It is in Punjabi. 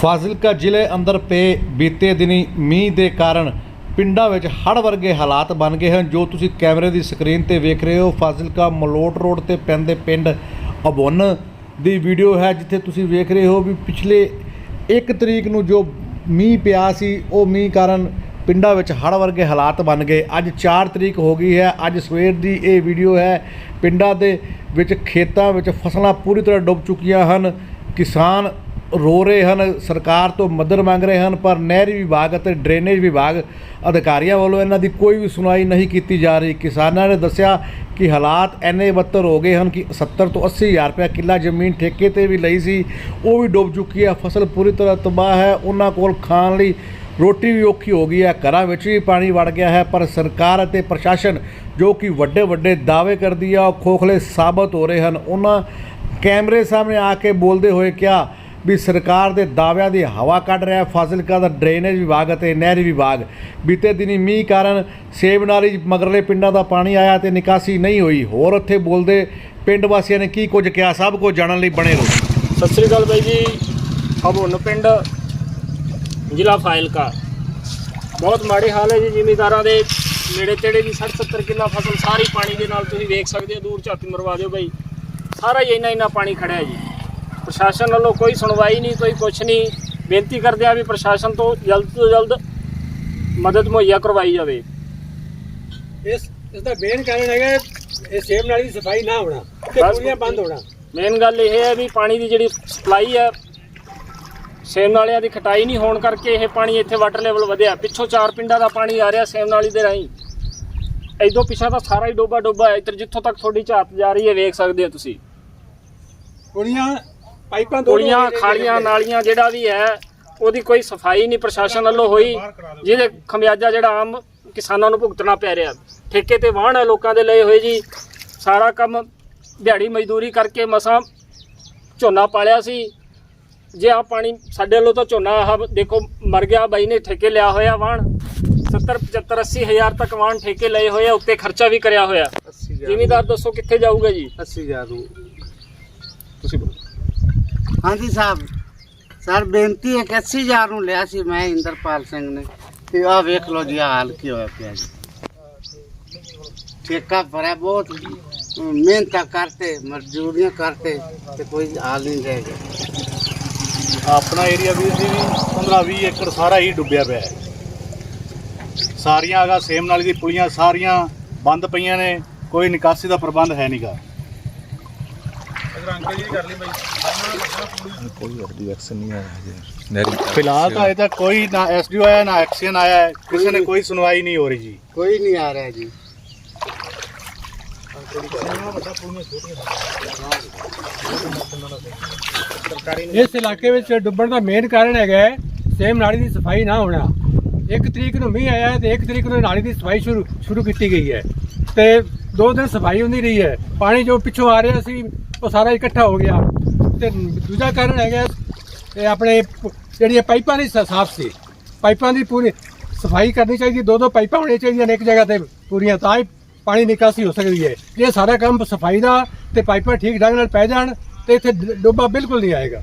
ਫਾਜ਼ਿਲਕਾ ਜ਼ਿਲ੍ਹੇ ਅੰਦਰ ਪਏ ਬੀਤੇ ਦਿਨੀ ਮੀਂਹ ਦੇ ਕਾਰਨ ਪਿੰਡਾਂ ਵਿੱਚ ਹੜ੍ਹ ਵਰਗੇ ਹਾਲਾਤ ਬਣ ਗਏ ਹਨ, ਜੋ ਤੁਸੀਂ ਕੈਮਰੇ ਦੀ ਸਕਰੀਨ ਤੇ ਵੇਖ ਰਹੇ ਹੋ। ਫਾਜ਼ਿਲਕਾ ਮਲੋਟ ਰੋਡ ਤੇ ਪੈਂਦੇ ਪਿੰਡ ਅਬੁੰਨ ਦੀ ਵੀਡੀਓ ਹੈ, ਜਿੱਥੇ ਤੁਸੀਂ ਵੇਖ ਰਹੇ ਹੋ ਵੀ ਪਿਛਲੇ 1 ਤਰੀਕ ਨੂੰ ਜੋ ਮੀਂਹ ਪਿਆ ਸੀ, ਉਹ ਮੀਂਹ ਕਾਰਨ ਪਿੰਡਾਂ ਵਿੱਚ ਹੜ੍ਹ ਵਰਗੇ ਹਾਲਾਤ ਬਣ ਗਏ। ਅੱਜ 4 ਤਰੀਕ ਹੋ ਗਈ ਹੈ, ਅੱਜ ਸਵੇਰ ਦੀ ਇਹ ਵੀਡੀਓ ਹੈ, ਪਿੰਡਾਂ ਦੇ ਵਿੱਚ ਖੇਤਾਂ ਵਿੱਚ ਫਸਲਾਂ ਪੂਰੀ ਤਰ੍ਹਾਂ ਡੁੱਬ ਚੁੱਕੀਆਂ ਹਨ। ਕਿਸਾਨ ਰੋ ਰਹੇ ਹਨ, ਸਰਕਾਰ ਤੋਂ ਮਦਦ ਮੰਗ ਰਹੇ ਹਨ, ਪਰ ਨਹਿਰੀ ਵਿਭਾਗ ਅਤੇ ਡਰੇਨੇਜ ਵਿਭਾਗ ਅਧਿਕਾਰੀਆਂ ਵੱਲੋਂ ਇਹਨਾਂ ਦੀ ਕੋਈ ਵੀ ਸੁਣਵਾਈ ਨਹੀਂ ਕੀਤੀ ਜਾ ਰਹੀ। ਕਿਸਾਨਾਂ ਨੇ ਦੱਸਿਆ ਕਿ ਹਾਲਾਤ ਐਨੇ ਬੱਤਰ ਹੋ ਗਏ ਹਨ ਕਿ 70 ਤੋਂ 80 ਹਜ਼ਾਰ ਰੁਪਏ ਕਿੱਲਾ ਜ਼ਮੀਨ ਠੇਕੇ ਤੇ ਵੀ ਲਈ ਸੀ, ਉਹ ਵੀ ਡੁੱਬ ਚੁੱਕੀ ਹੈ। ਫਸਲ ਪੂਰੀ ਤਰ੍ਹਾਂ ਤਬਾਹ ਹੈ, ਉਹਨਾਂ ਕੋਲ ਖਾਣ ਲਈ ਰੋਟੀ ਵੀ ਔਖੀ ਹੋ ਗਈ ਹੈ। ਘਰਾਂ ਵਿੱਚ ਵੀ ਪਾਣੀ ਵੜ ਗਿਆ ਹੈ, ਪਰ ਸਰਕਾਰ ਅਤੇ ਪ੍ਰਸ਼ਾਸਨ ਜੋ ਕਿ ਵੱਡੇ ਵੱਡੇ ਦਾਅਵੇ ਕਰਦੀ ਆ, ਉਹ ਖੋਖਲੇ ਸਾਬਤ ਹੋ ਰਹੇ ਹਨ। ਉਹਨਾਂ ਕੈਮਰੇ ਸਾਹਮਣੇ ਆ ਕੇ ਬੋਲਦੇ ਹੋਏ ਕਿਹਾ ਵੀ ਸਰਕਾਰ ਦੇ ਦਾਅਵਿਆਂ ਦੀ ਹਵਾ ਕੱਢ ਰਿਹਾ ਫਾਜ਼ਿਲਕਾ ਦਾ ਡਰੇਨੇਜ ਵਿਭਾਗ ਅਤੇ ਨਹਿਰੀ ਵਿਭਾਗ। ਬੀਤੇ ਦਿਨੀ ਮੀਂਹ ਕਾਰਨ ਸੇਬ ਨਾਲੀ ਮਗਰਲੇ ਪਿੰਡਾਂ ਦਾ ਪਾਣੀ ਆਇਆ ਤੇ ਨਿਕਾਸੀ ਨਹੀਂ ਹੋਈ। ਹੋਰ ਉੱਥੇ ਬੋਲਦੇ ਪਿੰਡ ਵਾਸੀਆਂ ਨੇ ਕੀ ਕੁਝ ਕਿਹਾ, ਸਭ ਕੁਝ ਜਾਣਨ ਲਈ ਬਣੇ ਰਹੋ। ਸਤਿ ਸ੍ਰੀ ਅਕਾਲ ਬਾਈ ਜੀ। ਹਬੁੰਨ ਪਿੰਡ, ਜ਼ਿਲ੍ਹਾ ਫਾਜ਼ਿਲਕਾ। ਬਹੁਤ ਮਾੜੇ ਹਾਲ ਹੈ ਜੀ ਜ਼ਿਮੀਦਾਰਾਂ ਦੇ। ਨੇੜੇ ਤੇੜੇ ਦੀ 60 70 ਕਿੱਲਾ ਫਸਲ ਸਾਰੀ ਪਾਣੀ ਦੇ ਨਾਲ ਤੁਸੀਂ ਵੇਖ ਸਕਦੇ ਹੋ। ਦੂਰ ਝਾਤੀ ਮਰਵਾ ਦਿਓ ਬਾਈ। ਸਾਰਾ ਹੀ ਇੰਨਾ ਇੰਨਾ ਪਾਣੀ ਖੜਿਆ ਜੀ। ਪ੍ਰਸ਼ਾਸਨ ਵੱਲੋਂ ਕੋਈ ਸੁਣਵਾਈ ਨਹੀਂ ਕੋਈ ਕੁਛ ਨਹੀਂ। ਬੇਨਤੀ ਕਰਦੇ ਆ ਵੀ ਪ੍ਰਸ਼ਾਸਨ ਤੋਂ ਜਲਦ ਤੋਂ ਜਲਦ ਮਦਦ ਮੁਹੱਈਆ ਕਰਵਾਈ ਜਾਵੇ। ਇਸ ਇਸ ਦਾ ਮੇਨ ਕਾਰਨ ਹੈਗਾ ਇਹ ਸੇਬ ਨਾਲੀ ਦੀ ਸਫ਼ਾਈ ਨਾ ਹੋਣਾ ਤੇ। ਪੂਰੀਆਂ ਬੰਦ ਹੋਣਾ। ਮੇਨ ਗੱਲ ਇਹ ਹੈ ਵੀ ਪਾਣੀ ਦੀ ਜਿਹੜੀ ਸਪਲਾਈ ਹੈ ਸੇਮ ਨਾਲਿਆਂ ਦੀ ਖਟਾਈ ਨਹੀਂ ਹੋਣ ਕਰਕੇ ਇਹ ਪਾਣੀ ਇੱਥੇ ਵਾਟਰ ਲੈਵਲ ਵਧਿਆ। ਪਿੱਛੋਂ ਚਾਰ ਪਿੰਡਾਂ ਦਾ ਪਾਣੀ ਆ ਰਿਹਾ ਸੇਮ ਨਾਲੀ ਦੇ ਰਾਹੀਂ। ਇਦੋਂ ਪਿਛਾ ਤਾਂ ਸਾਰਾ ਹੀ ਡੋਬਾ ਡੋਬਾ ਹੈ। ਇੱਧਰ ਜਿੱਥੋਂ ਤੱਕ ਤੁਹਾਡੀ ਝਾਤ ਜਾ ਰਹੀ ਹੈ ਵੇਖ ਸਕਦੇ ਹੋ ਤੁਸੀਂ। ਪੁਲੀਆਂ ਪਾਈਪਾਂ ਦੋ ਪੁਲੀਆਂ ਖਾਲੀਆਂ ਨਾਲੀਆਂ ਜਿਹੜਾ ਵੀ ਹੈ ਉਹਦੀ ਕੋਈ ਸਫ਼ਾਈ ਨਹੀਂ ਪ੍ਰਸ਼ਾਸਨ ਵੱਲੋਂ ਹੋਈ। ਜਿਹਦੇ ਖਮਿਆਜਾ ਜਿਹੜਾ ਆਮ ਕਿਸਾਨਾਂ ਨੂੰ ਭੁਗਤਣਾ ਪੈ ਰਿਹਾ। ਠੇਕੇ ਤੇ ਵਾਹਣ ਹੈ ਲੋਕਾਂ ਦੇ ਲਏ ਹੋਏ ਜੀ। ਸਾਰਾ ਕੰਮ ਦਿਹਾੜੀ ਮਜ਼ਦੂਰੀ ਕਰਕੇ ਮਸਾਂ ਝੋਨਾ ਪਾਲਿਆ ਸੀ। ਜੇ ਆ ਪਾਣੀ ਸਾਡੇ ਵੱਲੋਂ ਤਾਂ ਝੋਨਾ ਆਹ ਦੇਖੋ ਮਰ ਗਿਆ ਬਾਈ ਨੇ ਠੇਕੇ ਲਿਆ ਹੋਇਆ ਵਾਹਣ। 70 75 80 ਹਜ਼ਾਰ ਤੱਕ ਵਾਹਣ ਠੇਕੇ ਲਏ ਹੋਏ ਆ ਉੱਤੇ ਖਰਚਾ ਵੀ ਕਰਿਆ ਹੋਇਆ। ਜ਼ਿਮੀਦਾਰ ਦੱਸੋ ਕਿੱਥੇ ਜਾਊਗਾ ਜੀ? 80000 ਨੂੰ ਤੁਸੀਂ ਹਾਂਜੀ ਸਾਹਿਬ। ਸਰ, ਬੇਨਤੀ ਹੈ ਕਿ 80000 ਨੂੰ ਲਿਆ ਸੀ ਮੈਂ ਇੰਦਰਪਾਲ ਸਿੰਘ ਨੇ। ਤੇ ਆਹ ਵੇਖ ਲਓ ਜੀ ਹਾਲ ਕੀ ਹੋਇਆ ਪਿਆ ਜੀ। ਠੇਕਾ ਭਰਿਆ ਬਹੁਤ ਮਿਹਨਤਾਂ ਕਰਤੇ, ਮਜ਼ਦੂਰੀਆਂ ਕਰਤੇ ਤੇ ਕੋਈ ਹਾਲ ਨਹੀਂ ਰਹਿ ਗਿਆ। ਆਪਣਾ ਏਰੀਆ ਵੀ ਜੀ 15 20 ਏਕੜ ਸਾਰਾ ਹੀ ਡੁੱਬਿਆ ਪਿਆ ਹੈ। ਸਾਰੀਆਂ ਅਗਾ ਸੇਮ ਨਾਲੀ ਦੀ ਪੁਲੀਆਂ, ਸਾਰੀਆਂ ਬੰਦ ਪਈਆਂ ਨੇ, ਕੋਈ ਨਿਕਾਸੀ ਦਾ ਪ੍ਰਬੰਧ ਹੈ ਨਹੀਂਗਾ ਫਿਲਹਾਲ ਤਾਂ ਅਜੇ ਤੱਕ ਕੋਈ ਨਾ ਐਸਡੀਓ ਆਇਆ ਨਾ ਐਕਸ਼ਨ ਆਇਆ ਹੈ। ਕਿਸੇ ਨੇ ਕੋਈ ਸੁਣਵਾਈ ਨਹੀਂ ਹੋ ਰਹੀ ਜੀ। ਕੋਈ ਨਹੀਂ ਆ ਰਿਹਾ ਜੀ। ਇਸ ਇਲਾਕੇ ਵਿੱਚ ਡੁੱਬਣ ਦਾ ਮੇਨ ਕਾਰਨ ਹੈਗਾ ਹੈ ਸੇਮ ਨਾਲੀ ਦੀ ਸਫ਼ਾਈ ਨਾ ਹੋਣਾ। ਇੱਕ ਤਰੀਕ ਨੂੰ ਮੀਂਹ ਆਇਆ ਤੇ ਇੱਕ ਤਰੀਕ ਨੂੰ ਨਾਲੀ ਦੀ ਸਫ਼ਾਈ ਸ਼ੁਰੂ ਸ਼ੁਰੂ ਕੀਤੀ ਗਈ ਹੈ। ਤੇ ਦੋ ਦਿਨ ਸਫ਼ਾਈ ਹੁੰਦੀ ਰਹੀ ਹੈ। ਪਾਣੀ ਜੋ ਪਿੱਛੋਂ ਆ ਰਿਹਾ ਸੀ, ਉਹ ਸਾਰਾ ਇਕੱਠਾ ਹੋ ਗਿਆ। ਤੇ ਦੂਜਾ ਕਾਰਨ ਹੈਗਾ ਇਹ ਆਪਣੇ ਜਿਹੜੀਆਂ ਪਾਈਪਾਂ ਨਹੀਂ ਸ- ਸਾਫ਼ ਸੀ। ਪਾਈਪਾਂ ਦੀ ਪੂਰੀ ਸਫ਼ਾਈ ਕਰਨੀ ਚਾਹੀਦੀ ਦੋ ਦੋ ਪਾਈਪਾਂ ਹੋਣੀਆਂ ਚਾਹੀਦੀਆਂ ਨੇ ਇੱਕ ਜਗ੍ਹਾ ਤੇ ਪੂਰੀਆਂ, ਤਾਂ ਹੀ ਪਾਣੀ ਨਿਕਾਸੀ ਹੋ ਸਕਦੀ ਹੈ। ਇਹ ਸਾਰਾ ਕੰਮ ਸਫ਼ਾਈ ਦਾ ਤੇ ਪਾਈਪਾਂ ਠੀਕ ਢੰਗ ਨਾਲ ਪੈ ਜਾਣ, ਤੇ ਇੱਥੇ ਡ- ਡੋਬਾ ਬਿਲਕੁਲ ਨਹੀਂ ਆਏਗਾ।